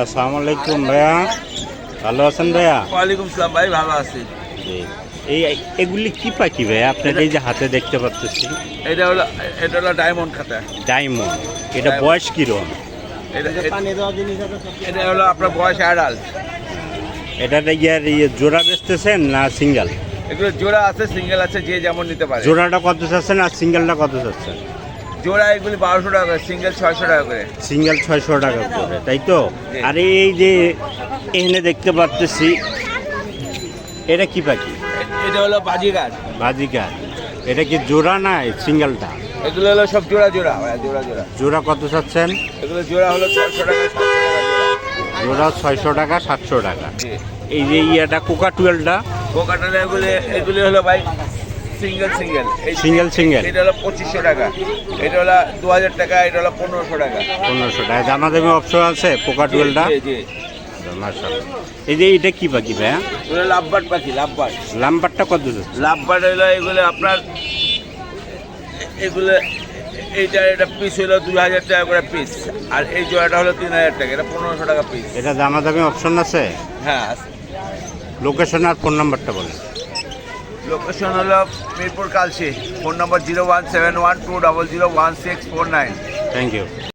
আসসালামু আলাইকুম ভাইয়া। ভালো আছেন ভাইয়া? ওয়ালাইকুম সালাম ভাই ভালো আছি। জি। এই এগুলি কি পাখি ভাইয়া? আপনার এই যে হাতে দেখতে পাচ্ছি এটা হলো এটা হলো ডায়মন্ড খাতা। ডায়মন্ড এটা বয়স কীরকম এটা হলো আপনার বয়স অ্যাডাল্ট এটা ইয়ার ইয়ে জোড়া বেচতেছেন না সিঙ্গেল এগুলো জোড়া আছে সিঙ্গেল আছে যে যেমন নিতে পারে। জোড়াটা কত চাচ্ছেন আর সিঙ্গেলটা কত চাচ্ছেন? জোড়া এগুলি বারোশো টাকা করে সিঙ্গেল ছয়শো টাকা করে। সিঙ্গেল ছয়শো টাকা করে তাই তো। আর এই যে এখানে দেখতে পাচ্ছি এটা কি পাখি? এটা হলো বাজিগার। বাজিকা এটা কি জোড়া না সিঙ্গেলটা? এগুলো হলো সব জোড়া জোড়া জোড়া জোড়া। জোড়া কত চাচ্ছেন? এগুলো জোড়া হলো ছয়শো টাকা সাতশো টাকা জোড়া। ছয়শো টাকা সাতশো টাকা। এই যে ইয়েটা কোকা টুয়েলটা কোকাটালে এগুলি এগুলি হলো ভাই সিঙ্গেল সিঙ্গেল Single, single। এটা হলো পঁচিশশো টাকা। এটা হলো দু হাজার টাকা এটা হলো পনেরোশো টাকা। পনেরোশো টাকা। জামা দামি অপশন আছে কোকা টুয়েলটা এই যে এটা কি পাখি ভাইয়া? এগুলো লাভবাট পাখি লাভবাট লাম্বারটা কত লাভবাট হলো এগুলো আপনার এগুলো এইটা এটা পিস হলো দুই হাজার টাকা করে পিস আর এই জোড়াটা হলো তিন হাজার টাকা এটা পনেরোশো টাকা পিস এটা জামা দামি অপশন আছে? হ্যাঁ। লোকেশন আর ফোন নাম্বারটা বলেন। লোকেশন হলো Mirpur Kalshi phone number zero one seven one two double zero one six four nine thank you